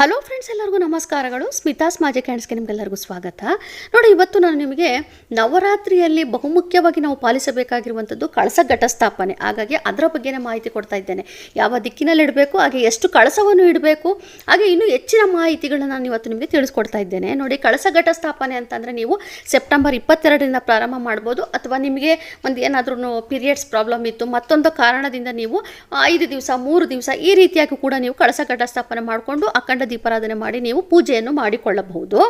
Hello friends ಎಲ್ಲರಿಗೂ ನಮಸ್ಕಾರಗಳು. ಸ್ಮಿತಾಸ್ ಮಾಜೆ ಕ್ಯಾಂಡ್ಸ್ಗೆ ನಿಮಗೆಲ್ಲರಿಗೂ ಸ್ವಾಗತ. ನೋಡಿ, ಇವತ್ತು ನಾನು ನಿಮಗೆ ನವರಾತ್ರಿಯಲ್ಲಿ ಬಹುಮುಖ್ಯವಾಗಿ ನಾವು ಪಾಲಿಸಬೇಕಾಗಿರುವಂಥದ್ದು ಕಳಸ ಘಟಸ್ಥಾಪನೆ. ಹಾಗಾಗಿ ಅದರ ಬಗ್ಗೆನೇ ಮಾಹಿತಿ ಕೊಡ್ತಾ ಇದ್ದೇನೆ. ಯಾವ ದಿಕ್ಕಿನಲ್ಲಿ ಇಡಬೇಕು, ಹಾಗೆ ಎಷ್ಟು ಕಳಸವನ್ನು ಇಡಬೇಕು, ಹಾಗೆ ಇನ್ನೂ ಹೆಚ್ಚಿನ ಮಾಹಿತಿಗಳನ್ನು ನಾನು ಇವತ್ತು ನಿಮಗೆ ತಿಳಿಸ್ಕೊಡ್ತಾ ಇದ್ದೇನೆ. ನೋಡಿ, ಕಳಸ ಘಟಸ್ಥಾಪನೆ ಅಂತಂದರೆ ನೀವು ಸೆಪ್ಟೆಂಬರ್ ಇಪ್ಪತ್ತೆರಡರಿಂದ ಪ್ರಾರಂಭ ಮಾಡ್ಬೋದು, ಅಥವಾ ನಿಮಗೆ ಒಂದು ಏನಾದರೂ ಪೀರಿಯಡ್ಸ್ ಪ್ರಾಬ್ಲಮ್ ಇತ್ತು, ಮತ್ತೊಂದು ಕಾರಣದಿಂದ ನೀವು ಐದು ದಿವಸ, ಮೂರು ದಿವಸ ಈ ರೀತಿಯಾಗಿ ಕೂಡ ನೀವು ಕಳಸ ಘಟಸ್ಥಾಪನೆ ಮಾಡಿಕೊಂಡು ಅಖಂಡ ದೀಪಾರಾಧನೆ ಮಾಡಿ ನೀವು ಪೂಜೆಯನ್ನು ಮಾಡಿಕೊಳ್ಳಬಹುದು.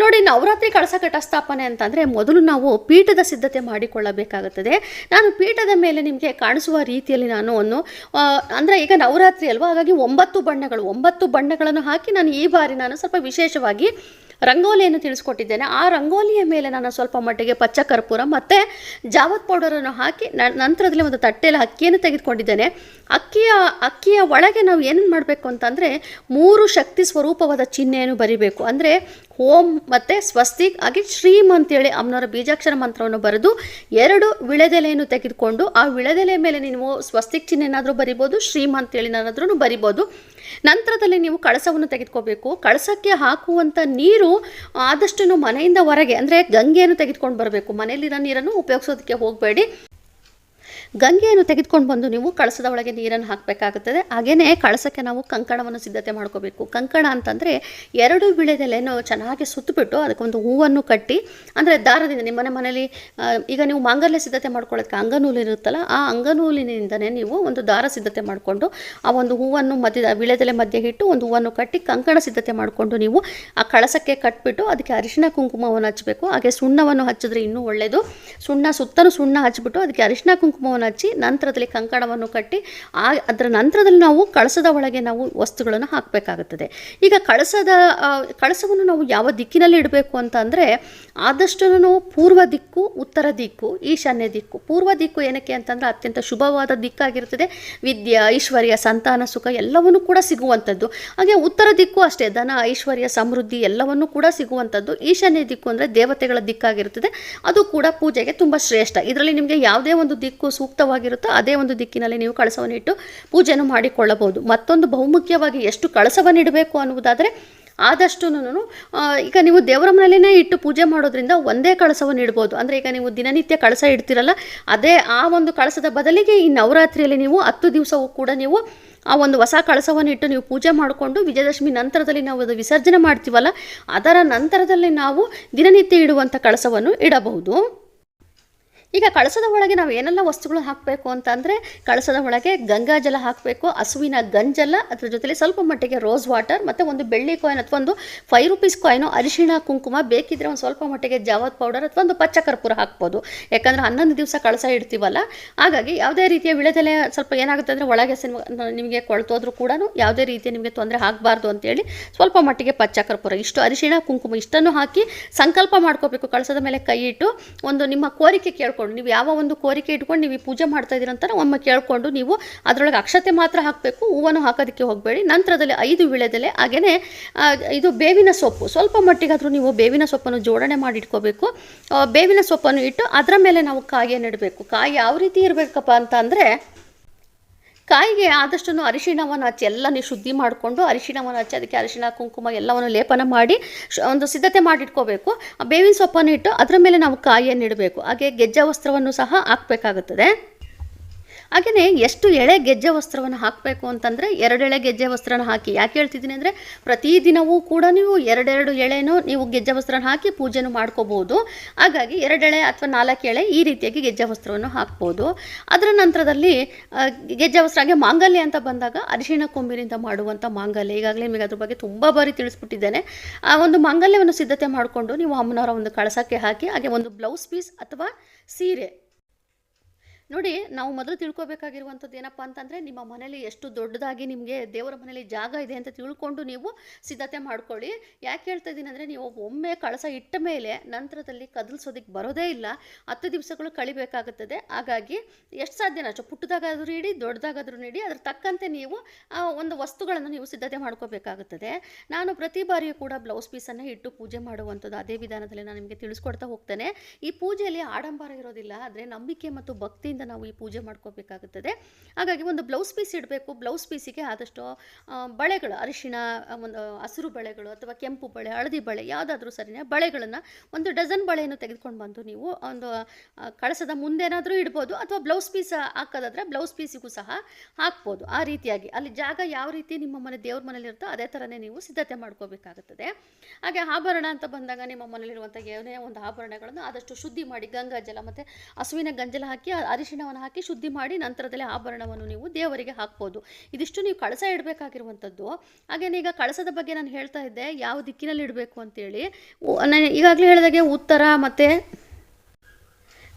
ನೋಡಿ, ನವರಾತ್ರಿ ಕಳಸ ಘಟಸ್ಥಾಪನೆ ಅಂತಂದರೆ ಮೊದಲು ನಾವು ಪೀಠದ ಸಿದ್ಧತೆ ಮಾಡಿಕೊಳ್ಳಬೇಕಾಗುತ್ತದೆ. ನಾನು ಪೀಠದ ಮೇಲೆ ನಿಮಗೆ ಕಾಣಿಸುವ ರೀತಿಯಲ್ಲಿ ನಾನು ಒಂದು ಅಂದರೆ ಈಗ ನವರಾತ್ರಿ ಅಲ್ವಾ? ಹಾಗಾಗಿ ಒಂಬತ್ತು ಬಣ್ಣಗಳು, ಒಂಬತ್ತು ಬಣ್ಣಗಳನ್ನು ಹಾಕಿ ನಾನು ಈ ಬಾರಿ ನಾನು ಸ್ವಲ್ಪ ವಿಶೇಷವಾಗಿ ರಂಗೋಲಿಯನ್ನು ತಿಳಿಸ್ಕೊಟ್ಟಿದ್ದೇನೆ. ಆ ರಂಗೋಲಿಯ ಮೇಲೆ ನಾನು ಸ್ವಲ್ಪ ಮಟ್ಟಿಗೆ ಪಚ್ಚ ಕರ್ಪೂರ ಮತ್ತು ಜಾವತ್ ಪೌಡರನ್ನು ಹಾಕಿ ನಂತರದಲ್ಲಿ ಒಂದು ತಟ್ಟೆಯಲ್ಲಿ ಅಕ್ಕಿಯನ್ನು ತೆಗೆದುಕೊಂಡಿದ್ದೇನೆ. ಅಕ್ಕಿಯ ಅಕ್ಕಿಯ ಒಳಗೆ ನಾವು ಏನೇನು ಮಾಡಬೇಕು ಅಂತಂದರೆ ಮೂರು ಶಕ್ತಿ ಸ್ವರೂಪವಾದ ಚಿಹ್ನೆಯನ್ನು ಬರಿಬೇಕು. ಅಂದರೆ ಓಂ ಮತ್ತು ಸ್ವಸ್ತಿಕ್ ಹಾಗೆ ಶ್ರೀಮ್ ಅಂತೇಳಿ ಅಮ್ಮನವರ ಬೀಜಾಕ್ಷರ ಮಂತ್ರವನ್ನು ಬರೆದು ಎರಡು ವಿಳೆದೆಲೆಯನ್ನು ತೆಗೆದುಕೊಂಡು ಆ ವಿಳೆದೆಲೆ ಮೇಲೆ ನೀವು ಸ್ವಸ್ತಿಕ್ ಚಿಹ್ನೆ ಏನಾದರೂ ಬರಿಬೋದು, ಶ್ರೀಮ್ ಅಂತೇಳಿ ನಾನಾದ್ರೂ ಬರಿಬೋದು. ನಂತರದಲ್ಲಿ ನೀವು ಕಳಸವನ್ನು ತೆಗೆದುಕೋಬೇಕು. ಕಳಸಕ್ಕೆ ಹಾಕುವಂಥ ನೀರು ಆದಷ್ಟು ಮನೆಯಿಂದ ಹೊರಗೆ, ಅಂದರೆ ಗಂಗೆಯನ್ನು ತೆಗೆದುಕೊಂಡು ಬರಬೇಕು. ಮನೆಯಲ್ಲಿರೋ ನೀರನ್ನು ಉಪಯೋಗಿಸೋದಕ್ಕೆ ಹೋಗಬೇಡಿ. ಗಂಗೆಯನ್ನು ತೆಗೆದುಕೊಂಡು ಬಂದು ನೀವು ಕಳಸದ ಒಳಗೆ ನೀರನ್ನು ಹಾಕಬೇಕಾಗುತ್ತದೆ. ಹಾಗೆಯೇ ಕಳಸಕ್ಕೆ ನಾವು ಕಂಕಣವನ್ನು ಸಿದ್ಧತೆ ಮಾಡ್ಕೋಬೇಕು. ಕಂಕಣ ಅಂತಂದರೆ ಎರಡು ಬಿಳೆದೆಲೆಯನ್ನು ಚೆನ್ನಾಗಿ ಸುತ್ತಬಿಟ್ಟು ಅದಕ್ಕೊಂದು ಹೂವನ್ನು ಕಟ್ಟಿ, ಅಂದರೆ ದಾರದಿಂದ ನಿಮ್ಮನೆ ಮನೇಲಿ ಈಗ ನೀವು ಮಾಂಗಲ್ಯ ಸಿದ್ಧತೆ ಮಾಡ್ಕೊಳ್ಳೋಕ್ಕೆ ಅಂಗನೂಲು ಇರುತ್ತಲ್ಲ, ಆ ಅಂಗನೂಲಿನಿಂದನೇ ನೀವು ಒಂದು ದಾರ ಸಿದ್ಧತೆ ಮಾಡಿಕೊಂಡು, ಆ ಒಂದು ಹೂವನ್ನು ಮಧ್ಯದ ವಿಳೆದೆಲೆ ಮಧ್ಯೆ ಇಟ್ಟು ಒಂದು ಹೂವನ್ನು ಕಟ್ಟಿ ಕಂಕಣ ಸಿದ್ಧತೆ ಮಾಡಿಕೊಂಡು ನೀವು ಆ ಕಳಸಕ್ಕೆ ಕಟ್ಬಿಟ್ಟು ಅದಕ್ಕೆ ಅರಿಶಿನ ಕುಂಕುಮವನ್ನು ಹಚ್ಚಬೇಕು. ಹಾಗೆ ಸುಣ್ಣವನ್ನು ಹಚ್ಚಿದ್ರೆ ಇನ್ನೂ ಒಳ್ಳೆಯದು ಸುಣ್ಣ, ಸುತ್ತಲೂ ಸುಣ್ಣ ಹಚ್ಚಿಬಿಟ್ಟು ಅದಕ್ಕೆ ಅರಿಶಿನ ಕುಂಕುಮವನ್ನು ಹಚ್ಚಿ ನಂತರದಲ್ಲಿ ಕಂಕಣವನ್ನು ಕಟ್ಟಿ ಆ ಅದರ ನಂತರದಲ್ಲಿ ನಾವು ಕಳಸದ ಒಳಗೆ ನಾವು ವಸ್ತುಗಳನ್ನು ಹಾಕಬೇಕಾಗುತ್ತದೆ. ಈಗ ಕಳಸದ ಕಳಸವನ್ನು ನಾವು ಯಾವ ದಿಕ್ಕಿನಲ್ಲಿ ಇಡಬೇಕು ಅಂತ ಅಂದರೆ ಆದಷ್ಟು ನಾವು ಪೂರ್ವ ದಿಕ್ಕು, ಉತ್ತರ ದಿಕ್ಕು, ಈಶಾನ್ಯ ದಿಕ್ಕು. ಪೂರ್ವ ದಿಕ್ಕು ಏನಕ್ಕೆ ಅಂತಂದರೆ ಅತ್ಯಂತ ಶುಭವಾದ ದಿಕ್ಕಾಗಿರುತ್ತದೆ. ವಿದ್ಯೆ, ಐಶ್ವರ್ಯ, ಸಂತಾನ, ಸುಖ ಎಲ್ಲವನ್ನೂ ಕೂಡ ಸಿಗುವಂಥದ್ದು. ಹಾಗೆ ಉತ್ತರ ದಿಕ್ಕು ಅಷ್ಟೇ, ಧನ, ಐಶ್ವರ್ಯ, ಸಮೃದ್ಧಿ ಎಲ್ಲವನ್ನೂ ಕೂಡ ಸಿಗುವಂಥದ್ದು. ಈಶಾನ್ಯ ದಿಕ್ಕು ಅಂದರೆ ದೇವತೆಗಳ ದಿಕ್ಕಾಗಿರುತ್ತದೆ. ಅದು ಕೂಡ ಪೂಜೆಗೆ ತುಂಬ ಶ್ರೇಷ್ಠ. ಇದರಲ್ಲಿ ನಿಮಗೆ ಯಾವುದೇ ಒಂದು ದಿಕ್ಕು ಸೂಕ್ತವಾಗಿರುತ್ತೋ ಅದೇ ಒಂದು ದಿಕ್ಕಿನಲ್ಲಿ ನೀವು ಕಳಸವನ್ನು ಇಟ್ಟು ಪೂಜೆಯನ್ನು ಮಾಡಿಕೊಳ್ಳಬಹುದು. ಮತ್ತೊಂದು ಬಹುಮುಖ್ಯವಾಗಿ ಎಷ್ಟು ಕಳಸವನ್ನು ಇಡಬೇಕು ಅನ್ನುವುದಾದರೆ ಆದಷ್ಟು ಈಗ ನೀವು ದೇವರ ಮನೆಯಲ್ಲೇ ಇಟ್ಟು ಪೂಜೆ ಮಾಡೋದ್ರಿಂದ ಒಂದೇ ಕಳಸವನ್ನು ಇಡ್ಬೋದು ಅಂದರೆ ಈಗ ನೀವು ದಿನನಿತ್ಯ ಕಳಸ ಇಡ್ತಿರಲ್ಲ, ಅದೇ ಆ ಒಂದು ಕಳಸದ ಬದಲಿಗೆ ಈ ನವರಾತ್ರಿಯಲ್ಲಿ ನೀವು ಹತ್ತು ದಿವಸವೂ ಕೂಡ ನೀವು ಆ ಒಂದು ಹೊಸ ಕಳಸವನ್ನು ಇಟ್ಟು ನೀವು ಪೂಜೆ ಮಾಡಿಕೊಂಡು ವಿಜಯದಶಮಿ ನಂತರದಲ್ಲಿ ನಾವು ಅದು ವಿಸರ್ಜನೆ ಮಾಡ್ತೀವಲ್ಲ, ಅದರ ನಂತರದಲ್ಲಿ ನಾವು ದಿನನಿತ್ಯ ಇಡುವಂಥ ಕಳಸವನ್ನು ಇಡಬಹುದು. ಈಗ ಕಳಸದ ಒಳಗೆ ನಾವು ಏನೆಲ್ಲ ವಸ್ತುಗಳು ಹಾಕಬೇಕು ಅಂತಂದರೆ ಕಳಸದ ಒಳಗೆ ಗಂಗಾಜಲ ಹಾಕಬೇಕು, ಹಸುವಿನ ಗಂಜಲ, ಅದರ ಜೊತೆಲಿ ಸ್ವಲ್ಪ ಮಟ್ಟಿಗೆ ರೋಸ್ ವಾಟರ್ ಮತ್ತು ಒಂದು ಬೆಳ್ಳಿ ಕಾಯಿನ್ ಅಥವಾ ಒಂದು ಫೈವ್ ರುಪೀಸ್ ಕಾಯಿನು ಅರಿಶಿಣ ಕುಂಕುಮ ಬೇಕಿದ್ರೆ ಒಂದು ಸ್ವಲ್ಪ ಮಟ್ಟಿಗೆ ಜಾವತ್ ಪೌಡರ್ ಅಥವಾ ಒಂದು ಪಚ್ಚ ಕರ್ಪೂರ ಹಾಕ್ಬೋದು. ಯಾಕಂದರೆ ಹನ್ನೊಂದು ದಿವಸ ಕಳಸ ಇಡ್ತೀವಲ್ಲ, ಹಾಗಾಗಿ ಯಾವುದೇ ರೀತಿಯ ವಿಳೆದೆಲೆ ಸ್ವಲ್ಪ ಏನಾಗುತ್ತೆ ಅಂದರೆ ಒಳಗೆ ನಿಮಗೆ ಕೊಳ್ತೋದ್ರೂ ಕೂಡ ಯಾವುದೇ ರೀತಿಯ ನಿಮಗೆ ತೊಂದರೆ ಆಗಬಾರ್ದು ಅಂತೇಳಿ ಸ್ವಲ್ಪ ಮಟ್ಟಿಗೆ ಪಚ್ಚ ಕರ್ಪೂರ, ಇಷ್ಟು ಅರಿಶಿಣ, ಕುಂಕುಮ ಇಷ್ಟನ್ನು ಹಾಕಿ ಸಂಕಲ್ಪ ಮಾಡ್ಕೋಬೇಕು ಕಳಸದ ಮೇಲೆ ಕೈ ಇಟ್ಟು ಒಂದು ನಿಮ್ಮ ಕೋರಿಕೆ ಕೇಳ್ಕೊಂಡು, ನೀವು ಯಾವ ಒಂದು ಕೋರಿಕೆ ಇಟ್ಕೊಂಡು ನೀವು ಈ ಪೂಜೆ ಮಾಡ್ತಾ ಇದ್ದೀರ ಅಂತ ಒಮ್ಮೆ ಕೇಳಿಕೊಂಡು ನೀವು ಅದರೊಳಗೆ ಅಕ್ಷತೆ ಮಾತ್ರ ಹಾಕಬೇಕು, ಹೂವನ್ನು ಹಾಕೋದಕ್ಕೆ ಹೋಗಬೇಡಿ. ನಂತರದಲ್ಲಿ ಐದು ವಿಳೆದೆಲೆ ಹಾಗೆಯೇ ಇದು ಬೇವಿನ ಸೊಪ್ಪು. ಸ್ವಲ್ಪ ಮಟ್ಟಿಗಾದರೂ ನೀವು ಬೇವಿನ ಸೊಪ್ಪನ್ನು ಜೋಡಣೆ ಮಾಡಿ ಇಟ್ಕೋಬೇಕು. ಬೇವಿನ ಸೊಪ್ಪನ್ನು ಇಟ್ಟು ಅದರ ಮೇಲೆ ನಾವು ಕಾಯಿಯನ್ನು ಇಡಬೇಕು. ಕಾಯಿ ಯಾವ ರೀತಿ ಇರಬೇಕಪ್ಪ ಅಂತ ಅಂದರೆ ಕಾಯಿಗೆ ಆದಷ್ಟು ಅರಿಶಿಣವನ್ನು ಹಚ್ಚಿ ಎಲ್ಲ ನೀವು ಶುದ್ಧಿ ಮಾಡಿಕೊಂಡು ಅರಿಶಿಣವನ್ನು ಹಚ್ಚಿ ಅದಕ್ಕೆ ಅರಿಶಿಣ, ಕುಂಕುಮ ಎಲ್ಲವನ್ನು ಲೇಪನ ಮಾಡಿ ಒಂದು ಸಿದ್ಧತೆ ಮಾಡಿಟ್ಕೋಬೇಕು. ಬೇವಿನ ಸೊಪ್ಪನ್ನು ಇಟ್ಟು ಅದರ ಮೇಲೆ ನಾವು ಕಾಯಿಯನ್ನು ಇಡಬೇಕು ಹಾಗೆ ಗೆಜ್ಜೆ ವಸ್ತ್ರವನ್ನು ಸಹ ಹಾಕಬೇಕಾಗುತ್ತದೆ. ಹಾಗೆಯೇ ಎಷ್ಟು ಎಳೆ ಗೆಜ್ಜೆ ವಸ್ತ್ರವನ್ನು ಹಾಕಬೇಕು ಅಂತಂದರೆ ಎರಡೆಳೆ ಗೆಜ್ಜೆ ವಸ್ತ್ರನ ಹಾಕಿ. ಯಾಕೆ ಹೇಳ್ತಿದ್ದೀನಿ ಅಂದರೆ ಪ್ರತಿದಿನವೂ ಕೂಡ ನೀವು ಎರಡೆರಡು ಎಳೆನೂ ನೀವು ಗೆಜ್ಜೆ ವಸ್ತ್ರನ ಹಾಕಿ ಪೂಜೆನೂ ಮಾಡ್ಕೋಬೋದು. ಹಾಗಾಗಿ ಎರಡೆಳೆ ಅಥವಾ ನಾಲ್ಕು ಎಳೆ ಈ ರೀತಿಯಾಗಿ ಗೆಜ್ಜೆ ವಸ್ತ್ರವನ್ನು ಹಾಕ್ಬೋದು. ಅದರ ನಂತರದಲ್ಲಿ ಗೆಜ್ಜೆ ವಸ್ತ್ರ ಹಾಗೆ ಮಾಂಗಲ್ಯ ಅಂತ ಬಂದಾಗ ಅರಿಶಿಣ ಕೊಂಬಿನಿಂದ ಮಾಡುವಂಥ ಮಾಂಗಲ್ಯ. ಈಗಾಗಲೇ ನಿಮಗೆ ಅದ್ರ ಬಗ್ಗೆ ತುಂಬ ಬಾರಿ ತಿಳಿಸ್ಬಿಟ್ಟಿದ್ದೇನೆ. ಆ ಒಂದು ಮಾಂಗಲ್ಯವನ್ನು ಸಿದ್ಧತೆ ಮಾಡಿಕೊಂಡು ನೀವು ಅಮ್ಮನವರ ಒಂದು ಕಳಸಕ್ಕೆ ಹಾಕಿ, ಹಾಗೆ ಒಂದು ಬ್ಲೌಸ್ ಪೀಸ್ ಅಥವಾ ಸೀರೆ ನೋಡಿ, ನಾವು ಮೊದಲು ತಿಳ್ಕೊಬೇಕಾಗಿರುವಂಥದ್ದು ಏನಪ್ಪ ಅಂತಂದರೆ, ನಿಮ್ಮ ಮನೇಲಿ ಎಷ್ಟು ದೊಡ್ಡದಾಗಿ ನಿಮಗೆ ದೇವರ ಮನೇಲಿ ಜಾಗ ಇದೆ ಅಂತ ತಿಳ್ಕೊಂಡು ನೀವು ಸಿದ್ಧತೆ ಮಾಡ್ಕೊಳ್ಳಿ. ಯಾಕೆ ಹೇಳ್ತಾ ಇದ್ದೀನಿ ಅಂದರೆ, ನೀವು ಒಮ್ಮೆ ಕಳಸ ಇಟ್ಟ ಮೇಲೆ ನಂತರದಲ್ಲಿ ಕದಲ್ಸೋದಕ್ಕೆ ಬರೋದೇ ಇಲ್ಲ. ಹತ್ತು ದಿವಸಗಳು ಕಳಿಬೇಕಾಗುತ್ತದೆ. ಹಾಗಾಗಿ ಎಷ್ಟು ಸಾಧ್ಯನ ಅಷ್ಟು ಪುಟ್ಟದಾಗಾದರೂ ಇಡಿ, ದೊಡ್ಡದಾಗಾದರೂ ನೀಡಿ ಅದ್ರ ತಕ್ಕಂತೆ ನೀವು ಒಂದು ವಸ್ತುಗಳನ್ನು ನೀವು ಸಿದ್ಧತೆ ಮಾಡ್ಕೋಬೇಕಾಗುತ್ತದೆ. ನಾನು ಪ್ರತಿ ಬಾರಿಯೂ ಕೂಡ ಬ್ಲೌಸ್ ಪೀಸನ್ನು ಇಟ್ಟು ಪೂಜೆ ಮಾಡುವಂಥದ್ದು ಅದೇ ವಿಧಾನದಲ್ಲಿ ನಾನು ನಿಮಗೆ ತಿಳಿಸ್ಕೊಡ್ತಾ ಹೋಗ್ತೇನೆ. ಈ ಪೂಜೆಯಲ್ಲಿ ಆಡಂಬರ ಇರೋದಿಲ್ಲ, ಆದರೆ ನಂಬಿಕೆ ಮತ್ತು ಭಕ್ತಿಯಿಂದ ನಾವು ಈ ಪೂಜೆ ಮಾಡ್ಕೋಬೇಕಾಗುತ್ತದೆ. ಹಾಗಾಗಿ ಒಂದು ಬ್ಲೌಸ್ ಪೀಸ್ ಇಡಬೇಕು. ಬ್ಲೌಸ್ ಪೀಸಿಗೆ ಆದಷ್ಟು ಬಳೆಗಳು, ಅರಿಶಿಣ ಒಂದು, ಹಸಿರು ಬಳೆಗಳು ಅಥವಾ ಕೆಂಪು ಬಳೆ, ಹಳದಿ ಬಳೆ ಯಾವುದಾದ್ರೂ ಸರಿನೇ ಬಳೆಗಳನ್ನು ಒಂದು ಡಜನ್ ಬಳೆಯನ್ನು ತೆಗೆದುಕೊಂಡು ಬಂದು ನೀವು ಒಂದು ಕಳಸದ ಮುಂದೇನಾದರೂ ಇಡ್ಬೋದು ಅಥವಾ ಬ್ಲೌಸ್ ಪೀಸ್ ಹಾಕೋದಾದ್ರೆ ಬ್ಲೌಸ್ ಪೀಸಿಗೂ ಸಹ ಹಾಕ್ಬೋದು. ಆ ರೀತಿಯಾಗಿ ಅಲ್ಲಿ ಜಾಗ ಯಾವ ರೀತಿ ನಿಮ್ಮ ಮನೆ, ದೇವ್ರ ಮನೇಲಿ ಇರುತ್ತೋ ಅದೇ ಥರನೇ ನೀವು ಸಿದ್ಧತೆ ಮಾಡ್ಕೋಬೇಕಾಗುತ್ತದೆ. ಹಾಗೆ ಆಭರಣ ಅಂತ ಬಂದಾಗ ನಿಮ್ಮ ಮನೇಲಿರುವಂಥ ಏನೇ ಒಂದು ಆಭರಣಗಳನ್ನು ಆದಷ್ಟು ಶುದ್ಧಿ ಮಾಡಿ ಗಂಗಾ ಜಲ ಮತ್ತು ಹಸುವಿನ ಗಂಜಲ ಹಾಕಿ ಅರಿಶಿಣವನ್ನು ಹಾಕಿ ಶುದ್ಧಿ ಮಾಡಿ ನಂತರದಲ್ಲಿ ಆಭರಣವನ್ನು ನೀವು ದೇವರಿಗೆ ಹಾಕ್ಬೋದು. ಇದಿಷ್ಟು ನೀವು ಕಳಸ ಇಡಬೇಕಾಗಿರುವಂಥದ್ದು. ಹಾಗೇನೆ ಈಗ ಕಳಸದ ಬಗ್ಗೆ ನಾನು ಹೇಳ್ತಾ ಇದ್ದೆ, ಯಾವ ದಿಕ್ಕಿನಲ್ಲಿ ಇಡಬೇಕು ಅಂತೇಳಿ. ಈಗಾಗಲೇ ಹೇಳಿದಾಗೆ ಉತ್ತರ ಮತ್ತು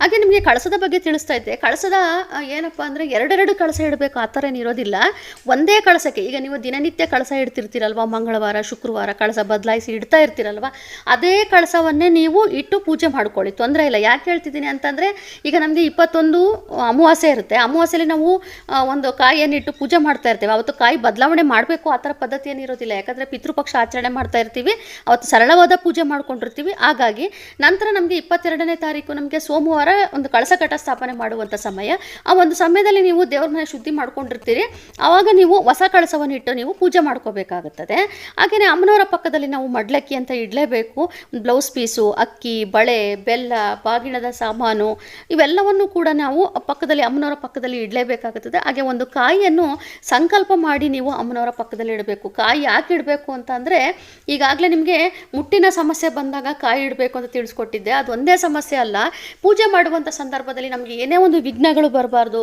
ಹಾಗೆ ನಿಮಗೆ ಕಳಸದ ಬಗ್ಗೆ ತಿಳಿಸ್ತಾ ಇದ್ದೆ. ಕಳಸದ ಏನಪ್ಪ ಅಂದರೆ ಎರಡೆರಡು ಕಳಸ ಇಡಬೇಕು, ಆ ಥರ ಏನಿರೋದಿಲ್ಲ ಒಂದೇ ಕಳಸಕ್ಕೆ, ಈಗ ನೀವು ದಿನನಿತ್ಯ ಕಳಸ ಇಡ್ತಿರ್ತೀರಲ್ವ? ಮಂಗಳವಾರ, ಶುಕ್ರವಾರ ಕಳಸ ಬದಲಾಯಿಸಿ ಇಡ್ತಾ ಇರ್ತೀರಲ್ವ? ಅದೇ ಕಳಸವನ್ನೇ ನೀವು ಇಟ್ಟು ಪೂಜೆ ಮಾಡ್ಕೊಳ್ಳಿ. ತೊಂದರೆ ಇಲ್ಲ. ಯಾಕೆ ಹೇಳ್ತಿದ್ದೀನಿ ಅಂತಂದರೆ, ಈಗ ನಮಗೆ ಇಪ್ಪತ್ತೊಂದು ಅಮಾವಾಸ್ಯೆ ಇರುತ್ತೆ. ಅಮಾವಾಸ್ಯೆಲಿ ನಾವು ಒಂದು ಕಾಯಿಯನ್ನು ಇಟ್ಟು ಪೂಜೆ ಮಾಡ್ತಾ ಇರ್ತೇವೆ. ಅವತ್ತು ಕಾಯಿ ಬದಲಾವಣೆ ಮಾಡಬೇಕು, ಆ ಥರ ಪದ್ಧತಿ ಏನಿರೋದಿಲ್ಲ ಯಾಕಂದರೆ ಪಿತೃಪಕ್ಷ ಆಚರಣೆ ಮಾಡ್ತಾ ಇರ್ತೀವಿ. ಅವತ್ತು ಸರಳವಾದ ಪೂಜೆ ಮಾಡ್ಕೊಂಡಿರ್ತೀವಿ. ಹಾಗಾಗಿ ನಂತರ ನಮಗೆ ಇಪ್ಪತ್ತೆರಡನೇ ತಾರೀಕು, ನಮಗೆ ಸೋಮವಾರ ಒಂದು ಕಳಸ ಕಟ್ಟ ಸ್ಥಾಪನೆ ಮಾಡುವಂಥ ಸಮಯ. ಆ ಒಂದು ಸಮಯದಲ್ಲಿ ನೀವು ದೇವ್ರ ಮನೆ ಶುದ್ಧಿ ಮಾಡ್ಕೊಂಡಿರ್ತೀರಿ. ಆವಾಗ ನೀವು ಹೊಸ ಕಳಸವನ್ನು ಇಟ್ಟು ನೀವು ಪೂಜೆ ಮಾಡ್ಕೋಬೇಕಾಗುತ್ತದೆ. ಹಾಗೆಯೇ ಅಮ್ಮನವರ ಪಕ್ಕದಲ್ಲಿ ನಾವು ಮಡ್ಲಕ್ಕಿ ಅಂತ ಇಡಲೇಬೇಕು. ಬ್ಲೌಸ್ ಪೀಸು ಅಕ್ಕಿ, ಬಳೆ, ಬೆಲ್ಲ, ಬಾಗಿಣದ ಸಾಮಾನು, ಇವೆಲ್ಲವನ್ನು ಕೂಡ ನಾವು ಪಕ್ಕದಲ್ಲಿ ಅಮ್ಮನವರ ಪಕ್ಕದಲ್ಲಿ ಇಡಲೇಬೇಕಾಗುತ್ತದೆ. ಹಾಗೆ ಒಂದು ಕಾಯಿಯನ್ನು ಸಂಕಲ್ಪ ಮಾಡಿ ನೀವು ಅಮ್ಮನವರ ಪಕ್ಕದಲ್ಲಿ ಇಡಬೇಕು. ಕಾಯಿ ಯಾಕೆ ಇಡಬೇಕು ಅಂತ ಅಂದರೆ, ಈಗಾಗಲೇ ನಿಮಗೆ ಮುಟ್ಟಿನ ಸಮಸ್ಯೆ ಬಂದಾಗ ಕಾಯಿ ಇಡಬೇಕು ಅಂತ ತಿಳಿಸ್ಕೊಟ್ಟಿದ್ದೆ. ಅದು ಒಂದೇ ಸಮಸ್ಯೆ ಅಲ್ಲ. ಪೂಜೆ ಮಾಡುವಂಥ ಸಂದರ್ಭದಲ್ಲಿ ನಮಗೆ ಏನೇ ಒಂದು ವಿಘ್ನಗಳು ಬರಬಾರ್ದು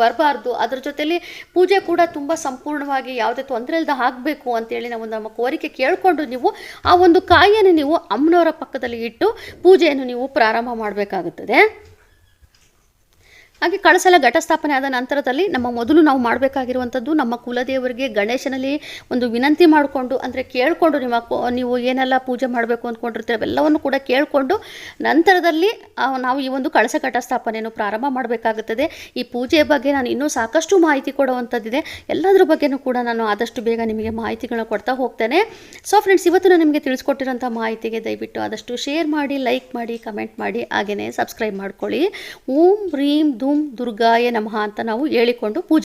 ಬರಬಾರ್ದು, ಅದ್ರ ಜೊತೆಯಲ್ಲಿ ಪೂಜೆ ಕೂಡ ತುಂಬ ಸಂಪೂರ್ಣವಾಗಿ ಯಾವುದೇ ತೊಂದರೆ ಇಲ್ಲದ ಆಗಬೇಕು ಅಂತೇಳಿ ನಾವು ನಮ್ಮ ಕೋರಿಕೆ ಕೇಳಿಕೊಂಡು ನೀವು ಆ ಒಂದು ಕಾಯಿಯನ್ನು ನೀವು ಅಮ್ಮನವರ ಪಕ್ಕದಲ್ಲಿ ಇಟ್ಟು ಪೂಜೆಯನ್ನು ನೀವು ಪ್ರಾರಂಭ ಮಾಡಬೇಕಾಗುತ್ತದೆ. ಹಾಗೆ ಕಳಸಲ ಘಟಸ್ಥಾಪನೆ ಆದ ನಂತರದಲ್ಲಿ ನಮ್ಮ ಮೊದಲು ನಾವು ಮಾಡಬೇಕಾಗಿರುವಂಥದ್ದು ನಮ್ಮ ಕುಲದೇವರಿಗೆ ಗಣೇಶನಲ್ಲಿ ಒಂದು ವಿನಂತಿ ಮಾಡಿಕೊಂಡು, ಅಂದರೆ ಕೇಳಿಕೊಂಡು ನಿಮ್ಮ ನೀವು ಏನೆಲ್ಲ ಪೂಜೆ ಮಾಡಬೇಕು ಅಂದ್ಕೊಂಡಿರ್ತೀರ ಅವೆಲ್ಲವನ್ನು ಕೂಡ ಕೇಳಿಕೊಂಡು ನಂತರದಲ್ಲಿ ನಾವು ಈ ಒಂದು ಕಳಸ ಘಟಸ್ಥಾಪನೆಯನ್ನು ಪ್ರಾರಂಭ ಮಾಡಬೇಕಾಗುತ್ತದೆ. ಈ ಪೂಜೆಯ ಬಗ್ಗೆ ನಾನು ಇನ್ನೂ ಸಾಕಷ್ಟು ಮಾಹಿತಿ ಕೊಡುವಂಥದ್ದಿದೆ. ಎಲ್ಲದರ ಬಗ್ಗೆನೂ ಕೂಡ ನಾನು ಆದಷ್ಟು ಬೇಗ ನಿಮಗೆ ಮಾಹಿತಿಗಳನ್ನ ಕೊಡ್ತಾ ಹೋಗ್ತೇನೆ. ಸೊ ಫ್ರೆಂಡ್ಸ್ ಇವತ್ತು ನಾನು ನಿಮಗೆ ತಿಳಿಸ್ಕೊಟ್ಟಿರೋಂಥ ಮಾಹಿತಿಗೆ ದಯವಿಟ್ಟು ಆದಷ್ಟು ಶೇರ್ ಮಾಡಿ, ಲೈಕ್ ಮಾಡಿ, ಕಮೆಂಟ್ ಮಾಡಿ ಹಾಗೆಯೇ ಸಬ್ಸ್ಕ್ರೈಬ್ ಮಾಡ್ಕೊಳ್ಳಿ. ಓಂ ಹ್ರೀಂ ಧೂಮ್ ದುರ್ಗಾಯ ನಮಃ ಅಂತ ನಾವು ಹೇಳಿಕೊಂಡು ಪೂಜೆ